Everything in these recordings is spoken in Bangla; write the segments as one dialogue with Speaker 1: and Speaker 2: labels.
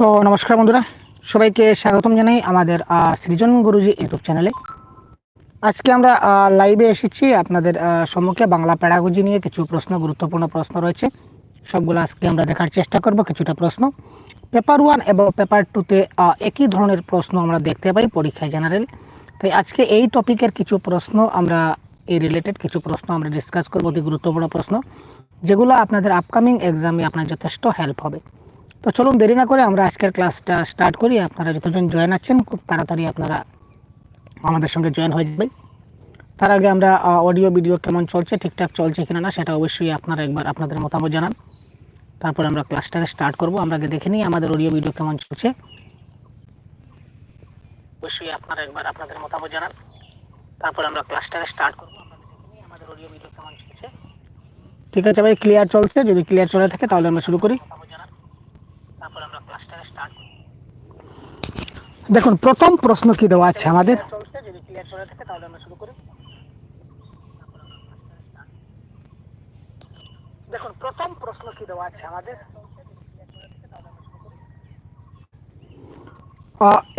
Speaker 1: তো নমস্কার বন্ধুরা, সবাইকে স্বাগতম জানাই আমাদের সৃজন গুরুজি ইউটিউব চ্যানেলে। আজকে আমরা লাইভে এসেছি আপনাদের সম্মুখে বাংলা প্যাডাগজি নিয়ে কিছু প্রশ্ন, গুরুত্বপূর্ণ প্রশ্ন রয়েছে। সবগুলো আজকে আমরা দেখার চেষ্টা করব, কিছুটা প্রশ্ন। পেপার ওয়ান এবং পেপার টুতে একই ধরনের প্রশ্ন আমরা দেখতে পাই পরীক্ষায় জেনারেল তাই আজকে এই টপিকের কিছু প্রশ্ন আমরা এই রিলেটেড কিছু প্রশ্ন আমরা ডিসকাস করব, অতি গুরুত্বপূর্ণ প্রশ্ন, যেগুলো আপনাদের আপকামিং এক্সামে আপনার যথেষ্ট হেল্প হবে। তো চলুন দেরি না করে আমরা আজকের ক্লাসটা স্টার্ট করি। আপনারা যতজন জয়েন আছেন, খুব তাড়াতাড়ি আপনারা আমাদের সঙ্গে জয়েন হয়ে যাবেন। তার আগে আমরা অডিও ভিডিও কেমন চলছে, ঠিকঠাক চলছে কিনা না, সেটা অবশ্যই আপনারা একবার আপনাদের মতামত জানান। তারপর আমরা ক্লাসটাকে স্টার্ট করব। আমরা আগে দেখে নিই আমাদের অডিও ভিডিও কেমন চলছে। অবশ্যই আপনারা একবার আপনাদের মতামত জানান। তারপর আমরা ক্লাসটাকে স্টার্ট করব। আমাদের অডিও ভিডিও কেমন চলছে। ঠিক আছে ভাই ক্লিয়ার চলছে? যদি ক্লিয়ার চলে থাকে, তাহলে আমরা শুরু করি তারপর আমরা ক্লাসটাকে স্টার্ট করি দেখুন, প্রথম প্রশ্ন কি দেওয়া আছে আমাদের?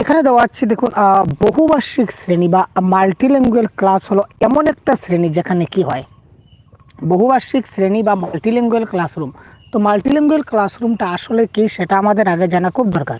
Speaker 1: এখানে দেওয়া আছে, দেখুন বহুভাষিক শ্রেণি বা মাল্টিল্যাঙ্গুয়াল ক্লাস হলো এমন একটা শ্রেণি যেখানে কি হয়? বহুভাষিক শ্রেণি বা মাল্টিল্যাঙ্গুয়াল ক্লাসরুম তো মাল্টিল্যাঙ্গুয়াল ক্লাসরুমটা আসলে কি সেটা আমাদের আগে জানা খুব দরকার।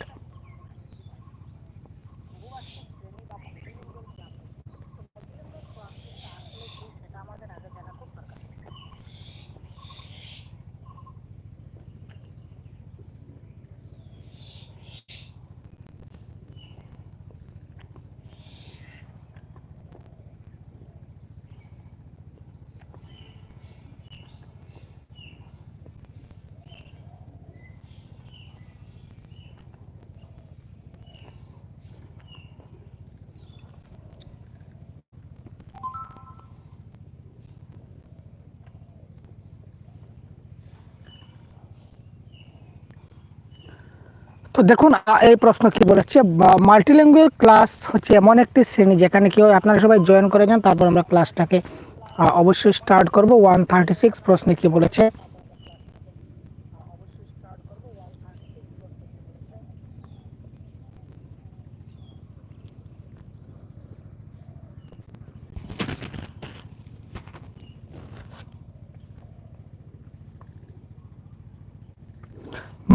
Speaker 1: তো দেখুন এই প্রশ্ন কি বলেছে? মাল্টিল্যাঙ্গুয়াল ক্লাস হচ্ছে এমন একটি শ্রেণি যেখানে কেউ আপনারা সবাই জয়েন করে যান, তারপর আমরা ক্লাসটাকে অবশ্যই স্টার্ট করব। ওয়ান থার্টি সিক্স প্রশ্নে কি বলেছে?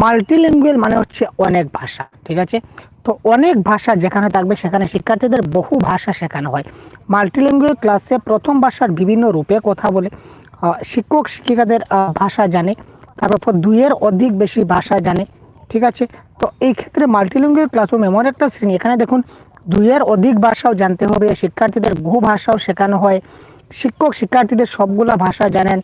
Speaker 1: মাল্টিল্যাঙ্গুয়াল মানে হচ্ছে অনেক ভাষা, ঠিক আছে? তো অনেক ভাষা যেখানে থাকবে, সেখানে শিক্ষার্থীদের বহু ভাষা শেখানো হয়। মাল্টিল্যাঙ্গুয়াল ক্লাসে প্রথম ভাষার বিভিন্ন রূপে কথা বলে শিক্ষক শিক্ষিকাদের ভাষা জানে, তারপর দুইয়ের অধিক বেশি ভাষা জানে, ঠিক আছে? তো এই ক্ষেত্রে মাল্টিল্যাঙ্গুয়াল ক্লাসরুম এমন একটা শ্রেণি, এখানে দেখুন দুইয়ের অধিক ভাষাও জানতে হবে, শিক্ষার্থীদের বহু ভাষাও শেখানো হয়, শিক্ষক শিক্ষার্থীদের সবগুলা ভাষা জানেন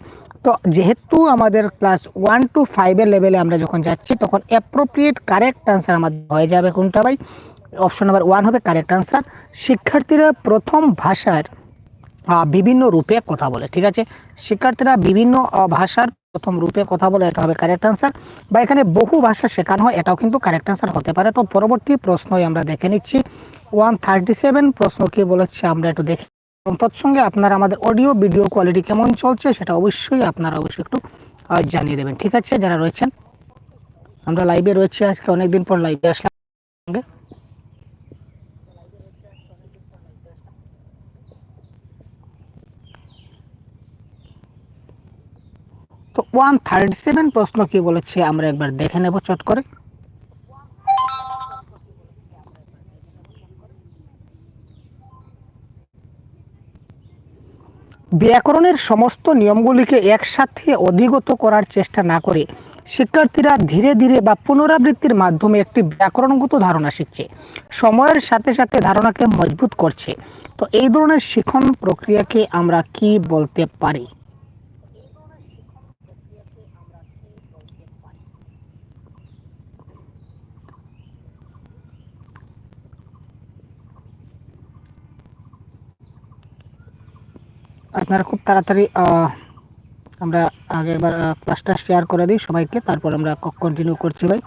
Speaker 1: তো যেহেতু আমাদের ক্লাস ওয়ান টু ফাইভের লেভেলে আমরা যখন যাচ্ছি, তখন অ্যাপ্রোপ্রিয়েট কারেক্ট আনসার আমাদের হয়ে যাবে কোনটা ভাই? অপশন নাম্বার ওয়ান হবে কারেক্ট আনসার শিক্ষার্থীরা প্রথম ভাষার বিভিন্ন রূপে কথা বলে, ঠিক আছে? শিক্ষার্থীরা বিভিন্ন ভাষার প্রথম রূপে কথা বলে, এটা হবে কারেক্ট আনসার বা এখানে বহু ভাষা শেখানো হয়, এটাও কিন্তু কারেক্ট আনসার হতে পারে। তো পরবর্তী প্রশ্নই আমরা দেখে নিচ্ছি। ওয়ান থার্টি সেভেন প্রশ্ন কী বলেছে, আমরা একটু দেখি এবং তৎসঙ্গে আপনারা আমাদের অডিও ভিডিও কোয়ালিটি কেমন চলছে সেটা অবশ্যই আপনারা অবশ্যই একটু জানিয়ে দেবেন। ঠিক আছে? যারা রয়েছেন, আমরা লাইভে রয়েছি আজকে, অনেকদিন পর লাইভে আসলাম সঙ্গে। তো ওয়ান থার্টি সেভেন প্রশ্ন কি বলেছে, আমরা একবার দেখে নেব চট করে। ব্যাকরণের সমস্ত নিয়মগুলিকে একসাথে অধিগত করার চেষ্টা না করে শিক্ষার্থীরা ধীরে ধীরে বা পুনরাবৃত্তির মাধ্যমে একটি ব্যাকরণগত ধারণা শিখছে, সময়ের সাথে সাথে ধারণাকে মজবুত করছে। তো এই ধরনের শিখন প্রক্রিয়াকে আমরা কি বলতে পারি? আপনারা খুব তাড়াতাড়ি আমরা আগে এবার ক্লাসটা শেয়ার করে দিই সবাইকে, তারপর আমরা কন্টিনিউ করছি ভাই।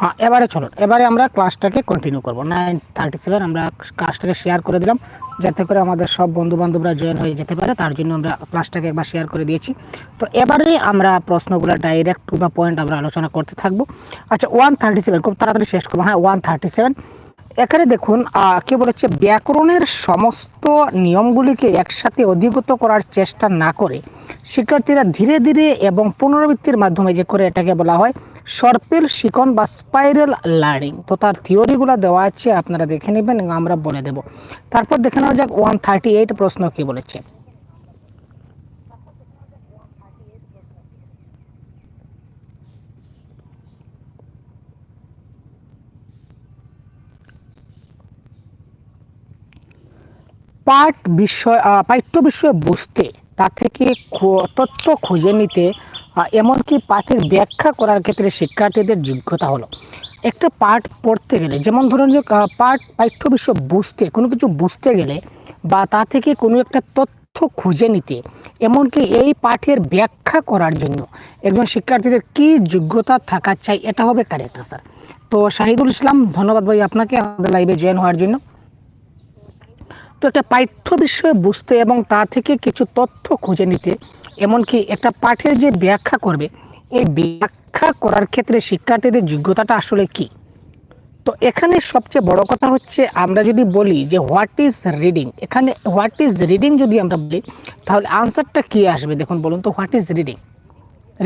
Speaker 1: হ্যাঁ এবারে চলো এবারে আমরা ক্লাসটাকে কন্টিনিউ করব। নাইন থার্টি সেভেন আমরা ক্লাসটাকে শেয়ার করে দিলাম, যাতে করে আমাদের সব বন্ধু বান্ধবরা জয়েন হয়ে যেতে পারে। তার জন্য আমরা ক্লাসটাকে একবার শেয়ার করে দিয়েছি। তো এবারে আমরা প্রশ্নগুলো ডাইরেক্ট টু দ্য পয়েন্ট আমরা আলোচনা করতে থাকব। আচ্ছা ওয়ান থার্টি সেভেন খুব তাড়াতাড়ি শেষ করব। হ্যাঁ ওয়ান থার্টি সেভেন এখানে দেখুন কি বলেছে, ব্যাকরণের সমস্ত নিয়মগুলিকে একসাথে অধিগত করার চেষ্টা না করে শিক্ষার্থীরা ধীরে ধীরে এবং পুনরাবৃত্তির মাধ্যমে যে করে এটাকে বলা হয় সর্পেল শিকন বা স্পাইরাল লার্নিং। তো তার থিওরিগুলো দেওয়া আছে, আপনারা দেখে নেবেন আমরা বলে দেব। তারপর দেখে নেওয়া যাক, ওয়ান থার্টি এইট প্রশ্ন কী বলেছে? পাঠ বিষয় পাঠ্য বিষয়ে বুঝতে, তা থেকে তথ্য খুঁজে নিতে এমনকি পাঠের ব্যাখ্যা করার ক্ষেত্রে শিক্ষার্থীদের যোগ্যতা হলো। একটা পাঠ পড়তে গেলে, যেমন ধরুন যে পাঠ, পাঠ্য বিষয় বুঝতে, কোনো কিছু বুঝতে গেলে বা তা থেকে কোনো একটা তথ্য খুঁজে নিতে, এমনকি এই পাঠের ব্যাখ্যা করার জন্য একজন শিক্ষার্থীদের কি যোগ্যতা থাকা চাই, এটা হবে কারেক্ট আনসার তো শাহিদুল ইসলাম, ধন্যবাদ ভাই আপনাকে আমাদের লাইভে জয়েন হওয়ার জন্য। তো একটা পাঠ্য বিষয় বুঝতে এবং তা থেকে কিছু তথ্য খুঁজে নিতে, এমনকি একটা পাঠের যে ব্যাখ্যা করবে, এই ব্যাখ্যা করার ক্ষেত্রে শিক্ষার্থীদের যোগ্যতাটা আসলে কি? তো এখানে সবচেয়ে বড় কথা হচ্ছে, আমরা যদি বলি যে হোয়াট ইজ রিডিং এখানে হোয়াট ইজ রিডিং যদি আমরা বলি, তাহলে আনসারটা কি আসবে? দেখুন, বলুন তো হোয়াট ইজ রিডিং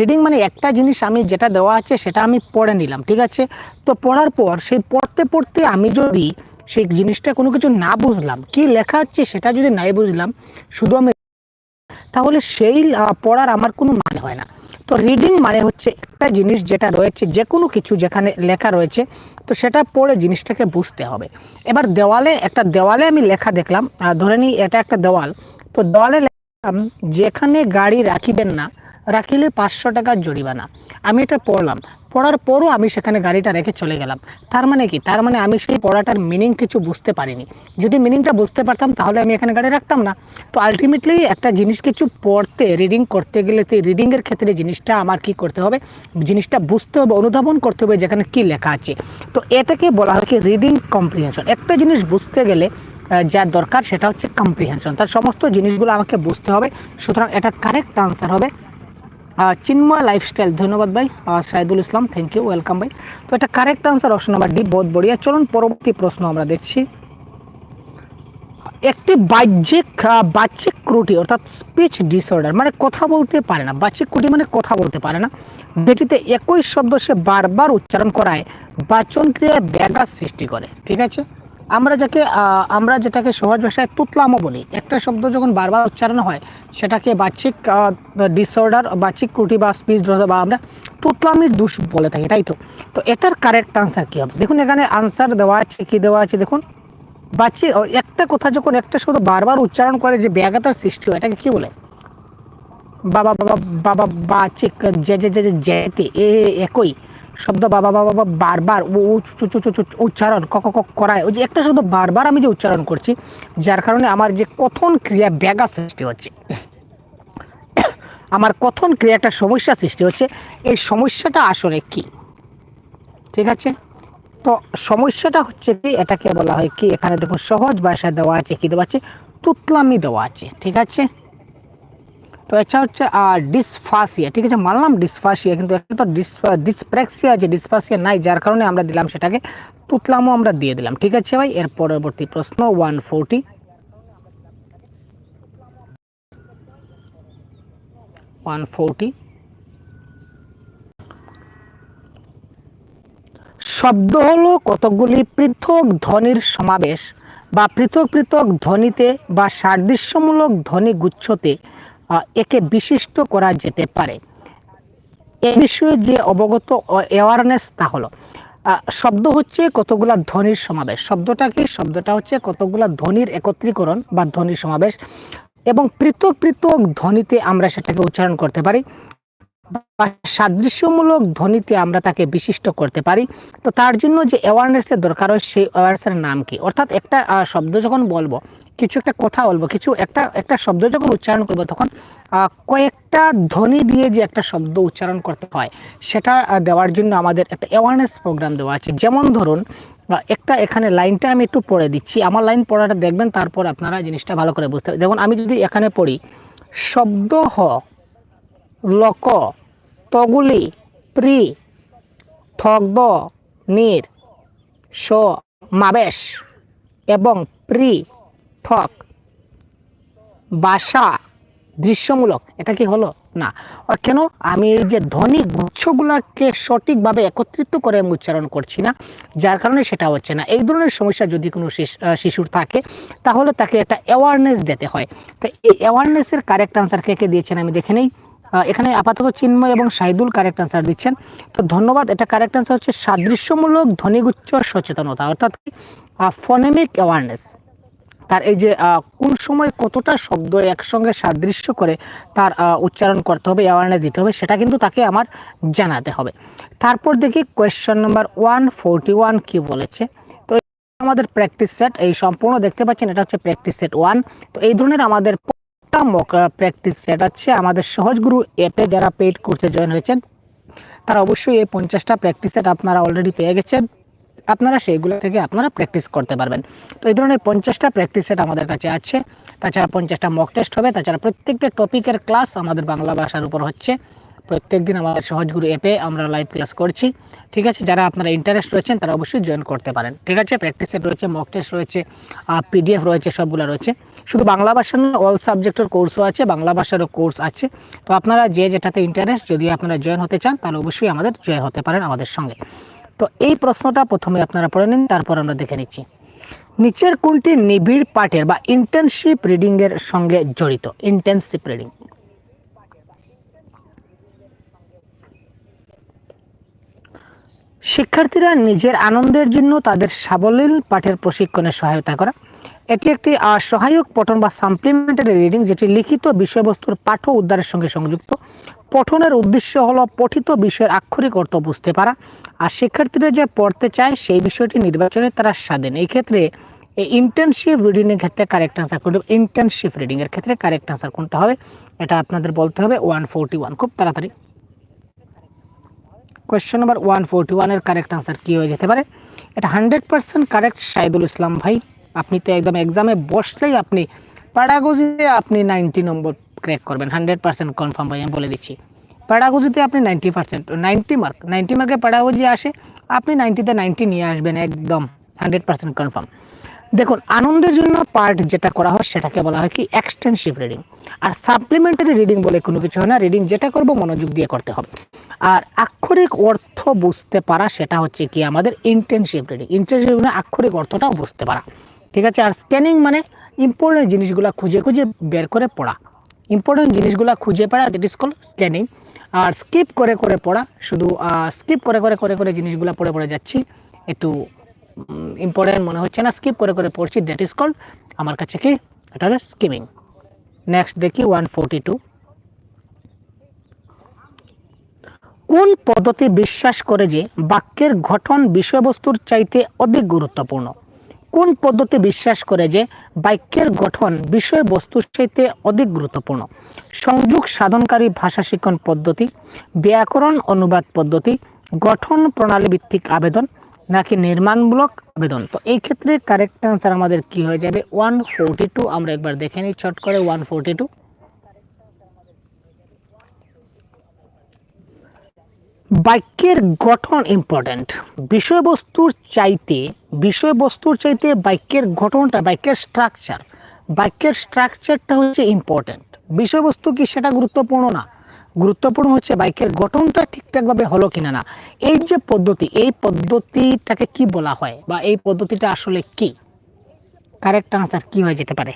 Speaker 1: রিডিং মানে একটা জিনিস আমি যেটা দেওয়া আছে সেটা আমি পড়ে নিলাম, ঠিক আছে? তো পড়ার পর সেই পড়তে পড়তে আমি যদি সেই জিনিসটা কোনো কিছু না বুঝলাম। কি লেখা আছে সেটা যদি নাই বুঝলাম, শুধু আমি তাহলে সেই পড়ার আমার কোনো মানে হয় না। তো রিডিং মানে হচ্ছে একটা জিনিস যেটা রয়েছে যে কোনো কিছু যেখানে লেখা রয়েছে, তো সেটা পড়ে জিনিসটাকে বুঝতে হবে। এবার দেওয়ালে, একটা দেওয়ালে আমি লেখা দেখলাম ধরে নিই এটা একটা দেওয়াল। তো দেওয়ালে যেখানে গাড়ি রাখিবেন না রাখিলে পাঁচশো টাকার জরিমানা। আমি এটা পড়লাম। পড়ার পরও আমি সেখানে গাড়িটা রেখে চলে গেলাম। তার মানে কি? তার মানে আমি সেই পড়াটার মিনিং কিছু বুঝতে পারিনি। যদি মিনিংটা বুঝতে পারতাম, তাহলে আমি এখানে গাড়ি রাখতাম না। তো আলটিমেটলি একটা জিনিস কিছু পড়তে রিডিং করতে গেলে তো রিডিংয়ের ক্ষেত্রে জিনিসটা আমার কি করতে হবে? জিনিসটা বুঝতে হবে, অনুধাবন করতে হবে যেখানে কি লেখা আছে। তো এটাকে বলা হয় কি? রিডিং কম্প্রিহেনশন একটা জিনিস বুঝতে গেলে যা দরকার সেটা হচ্ছে কম্প্রিহেনশন তার সমস্ত জিনিসগুলো আমাকে বুঝতে হবে। সুতরাং এটা কারেক্ট আনসার হবে। চিন্ময় লাইফস্টাইল ধন্যবাদ ভাই। Saidul Islam thank you welcome ভাই। তো এটা correct answer option number D বহুত বড়িয়া। চলুন পরবর্তী প্রশ্ন আমরা দেখছি। একটি বাহ্যিক বাহ্যিক ক্রুটি অর্থাৎ স্পিচ ডিসঅর্ডার মানে কথা বলতে পারে না। বাহ্যিক ত্রুটি মানে কথা বলতে পারে না। যেটিতে একই শব্দ সে বারবার উচ্চারণ করায়, বাচন ক্রিয়ায় ব্যাঘাত সৃষ্টি করে। ঠিক আছে? আমরা যাকে আমরা যেটাকে সহজ ভাষায় তুতলামো বলি, একটা শব্দ যখন বারবার উচ্চারণ হয়, সেটাকে বাহ্যিক ডিসঅর্ডার বাহ্যিক ত্রুটি বা স্পিচ বা আমরা তুতলামির দোষ বলে থাকি, তাই তো? তো এটার কারেক্ট আনসার কী হবে? দেখুন, এখানে আনসার দেওয়া আছে, কী দেওয়া আছে, দেখুন। বাচ্চা একটা কথা যখন একটা শব্দ বারবার উচ্চারণ করে, যে ব্যাঘাতার সৃষ্টি হয়, এটাকে কী বলে? বাবা বাবা বাবা বাচিক যে যে যে যেতে এ, একই। শব্দ বাবা বাবা বাবা, বারবার উচ্চারণ, ক ক ক, করায়। ওই যে একটা শব্দ বারবার আমি যে উচ্চারণ করছি, যার কারণে আমার যে কথন ক্রিয়া ব্যাঘাত সৃষ্টি হচ্ছে, আমার কথন ক্রিয়া একটা সমস্যা সৃষ্টি হচ্ছে, এই সমস্যাটা আসলে কি? ঠিক আছে? তো সমস্যাটা হচ্ছে কি, এটাকে বলা হয় কি, এখানে দেখুন সহজ ভাষায় দেওয়া আছে, কি দেওয়া আছে? তুতলামি দেওয়া আছে, ঠিক আছে? তো এটা হচ্ছে ডিসফাসিয়া ঠিক আছে, মানলাম ডিসফাসিয়া কিন্তু এখানে তো ডিসপ্রেক্সিয়া আছে ডিসফাসিয়া নাই, যার কারণে আমরা দিলাম সেটাকে, তুতলামও আমরা দিয়ে দিলাম। ঠিক আছে ভাই? এর পরবর্তী প্রশ্ন ওয়ান ফোরটি ওয়ান ফোরটি শব্দ হলো কতকগুলি পৃথক ধ্বনির সমাবেশ, বা পৃথক পৃথক ধ্বনিতে বা সাদৃশ্যমূলক ধ্বনি গুচ্ছতে একে বিশিষ্ট করা যেতে পারে। এ বিষয়ে যে অবগত অ্যাওয়ারনেস তা হলো শব্দ হচ্ছে কতগুলা ধ্বনির সমাবেশ। শব্দটা কি? শব্দটা হচ্ছে কতগুলা ধ্বনির একত্রীকরণ বা ধ্বনির সমাবেশ এবং পৃথক পৃথক ধ্বনিতে আমরা সেটাকে উচ্চারণ করতে পারি। বা সাদৃশ্যমূলক ধ্বনিতে আমরা তাকে বিশিষ্ট করতে পারি। তো তার জন্য যে অ্যাওয়ারনেসের দরকার হয়, সেই অ্যাওয়ারনেসের নাম কি? অর্থাৎ একটা শব্দ যখন বলব, কিছু একটা কথা বলব, কিছু একটা একটা শব্দ যখন উচ্চারণ করব, তখন কয়েকটা ধ্বনি দিয়ে যে একটা শব্দ উচ্চারণ করতে হয়, সেটা দেওয়ার জন্য আমাদের একটা অ্যাওয়ারনেস প্রোগ্রাম দেওয়া আছে। যেমন ধরুন একটা এখানে লাইনটা আমি একটু পড়ে দিচ্ছি। আমার লাইন পড়াটা দেখবেন, তারপর আপনারা জিনিসটা ভালো করে বুঝতে যেমন আমি যদি এখানে পড়ি, শব্দ হ লক, তগুলি, প্রি, থগ্দ, নির, স, মাবেশ এবং প্রি, থক। বাসা, দৃশ্যমূলক, এটা কি হলো? না। আর কেন? আমি এই যে ধ্বনি গুচ্ছগুলোকে সঠিকভাবে একত্রিত করে আমি উচ্চারণ করছি না, যার কারণে সেটা হচ্ছে না। এই ধরনের সমস্যা যদি কোনো শিশ- শিশুর থাকে, তাহলে তাকে একটা অ্যাওয়ারনেস দিতে হয়। তো এই অ্যাওয়ারনেসের কারেক্ট আনসার কে কে দিয়েছেন আমি দেখে নেই। এখানে আপাতত চিন্ময় এবং শাহিদুল কারেক্ট আনসার দিচ্ছেন। তো ধন্যবাদ, এটা কারেক্ট আনসার হচ্ছে সাদৃশ্যমূলক, ধ্বনিগুচ্ছ, সচেতনতা। অর্থাৎ ফনেমিক অ্যাওয়ারনেস তার এই যে কোন সময় কতটা শব্দ একসঙ্গে সাদৃশ্য করে, তার উচ্চারণ করতে হবে অ্যাওয়ারনেস দিতে হবে, সেটা কিন্তু তাকে আমার জানাতে হবে। তারপর দেখি question number one forty one কী বলেছে? তো আমাদের প্র্যাকটিস সেট এই সম্পূর্ণ দেখতে পাচ্ছেন, এটা হচ্ছে প্র্যাকটিস সেট ওয়ান তো এই ধরনের আমাদের মক প্র্যাকটিস সেট আছে। আমাদের সহজগুরু অ্যাপে যারা পেইড কোর্সে জয়েন হয়েছেন, তারা অবশ্যই এই পঞ্চাশটা প্র্যাকটিস সেট আপনারা অলরেডি পেয়ে গেছেন। আপনারা সেইগুলো থেকে আপনারা প্র্যাকটিস করতে পারবেন। তো এই ধরনের পঞ্চাশটা প্র্যাকটিস সেট আমাদের কাছে আছে। তাছাড়া পঞ্চাশটা মক টেস্ট হবে। তাছাড়া প্রত্যেকটা টপিকের ক্লাস আমাদের বাংলা ভাষার উপর হচ্ছে। প্রত্যেক দিন আমাদের সহজগুরু অ্যাপে আমরা লাইভ ক্লাস করছি। ঠিক আছে, যারা আপনারা ইন্টারেস্ট রয়েছেন, তারা অবশ্যই জয়েন করতে পারেন। ঠিক আছে প্র্যাকটিস সেট রয়েছে মক টেস্ট রয়েছে পিডিএফ রয়েছে, সবগুলো রয়েছে। শুধু বাংলা ভাষার না অল সাবজেক্টের কোর্সও আছে, বাংলা ভাষারও কোর্স আছে। তো আপনারা যে যেটাতে ইন্টারেস্ট যদি আপনারা জয়েন হতে চান, তাহলে অবশ্যই আমাদের জয়েন হতে পারেন আমাদের সঙ্গে। তো এই প্রশ্নটা প্রথমে আপনারা পড়ে নিন, তারপর আমরা দেখে নিচ্ছি। নিচের কোনটি নিবিড় পাঠের বা ইন্টার্নশিপ রিডিংয়ের সঙ্গে জড়িত? ইন্টার্নশিপ রিডিং শিক্ষার্থীরা নিজের আনন্দের জন্য তাদের সাবলীল পাঠের প্রশিক্ষণে সহায়তা করা। এটি একটি সহায়ক পঠন বা সাপ্লিমেন্টারি রিডিং যেটি লিখিত বিষয়বস্তুর পাঠ উদ্ধারের সঙ্গে সংযুক্ত। পঠনের উদ্দেশ্য হলো পঠিত বিষয়ের আক্ষরিক অর্থ বুঝতে পারা। আর শিক্ষার্থীরা যে পড়তে চায় সেই বিষয়টি নির্বাচনে তারা স্বাধীন। এই ক্ষেত্রে এই ইন্টার্নশিপ রিডিং এর ক্ষেত্রে কারেক্ট আনসার কোনটা ইন্টার্নশিপ রিডিং এর ক্ষেত্রে কারেক্ট আনসার কোনটা হবে? এটা আপনাদের বলতে হবে ওয়ান ফোরটি ওয়ান খুব তাড়াতাড়ি। কোয়েশ্চেন নাম্বার ওয়ান ফোরটি ওয়ানের কারেক্ট আনসার কী হয়ে যেতে পারে? এটা hundred percent correct Saidul Islam ভাই। আপনি তো একদম এক্সামে বসলেই আপনি প্যাডাগোজিতে আপনি নাইনটি নম্বর ক্র্যাক করবেন। হান্ড্রেড পার্সেন্ট কনফার্ম ভাই, আমি বলে দিচ্ছি। প্যাডাগোজিতে আপনি ninety percent ninety mark ninety মার্কে প্যাডাগোজি আসে, আপনি নাইনটিতে নাইনটি নিয়ে আসবেন একদম। হান্ড্রেড পার্সেন্ট কনফার্ম দেখুন, আনন্দের জন্য পার্ট যেটা করা হয়, সেটাকে বলা হয় কি? এক্সটেন্সিভ রিডিং আর সাপ্লিমেন্টারি রিডিং বলে কোনো কিছু হয় না। রিডিং যেটা করব, মনোযোগ দিয়ে করতে হবে। আর আক্ষরিক অর্থ বুঝতে পারা সেটা হচ্ছে কি আমাদের ইন্টেনসিভ রিডিং ইন্টেনসিভ মানে আক্ষরিক অর্থটাও বুঝতে পারা। ঠিক আছে? আর স্ক্যানিং মানে ইম্পর্টেন্ট জিনিসগুলো খুঁজে খুঁজে বের করে পড়া। ইম্পর্টেন্ট জিনিসগুলো খুঁজে পড়া দ্যাট ইজ কল স্ক্যানিং আর স্কিপ করে করে পড়া, শুধু স্কিপ করে করে করে করে জিনিসগুলো পড়ে পড়ে যাচ্ছি। একটু ইম্পর্টেন্ট মনে হচ্ছে না। স্কিপ করে করে পড়ছি দ্যাট ইজ কল আমার কাছে কি? এটা হলো স্কিমিং নেক্সট দেখি ওয়ান ফোরটি টু কোন পদ্ধতি বিশ্বাস করে যে বাক্যের গঠন বিষয়বস্তুর চাইতে অধিক গুরুত্বপূর্ণ? কোন পদ্ধতি বিশ্বাস করে যে বাক্যের গঠন বিষয়বস্তুর চাইতে অধিক গুরুত্বপূর্ণ? সংযোগ সাধনকারী ভাষা শিক্ষণ পদ্ধতি, ব্যাকরণ অনুবাদ পদ্ধতি, গঠন প্রণালী ভিত্তিক আবেদন, নাকি নির্মাণমূলক আবেদন? তো এই ক্ষেত্রে কারেক্ট অ্যান্সার আমাদের কি হয়ে যাবে? ওয়ান টু আমরা একবার দেখে নিই চট করে ওয়ান টু বাক্যের গঠন ইম্পর্ট্যান্ট বিষয়বস্তুর চাইতে বিষয়বস্তুর চাইতে বাক্যের গঠনটা বাক্যের স্ট্রাকচার বাক্যের স্ট্রাকচারটা হচ্ছে ইম্পর্ট্যান্ট বিষয়বস্তু কি সেটা গুরুত্বপূর্ণ না? গুরুত্বপূর্ণ হচ্ছে বাইকের গঠনটা ঠিকঠাকভাবে হলো কিনা না। এই যে পদ্ধতি, এই পদ্ধতিটাকে কি বলা হয় বা এই পদ্ধতিটা আসলে কি? কারেক্ট আনসার কি হয়ে যেতে পারে?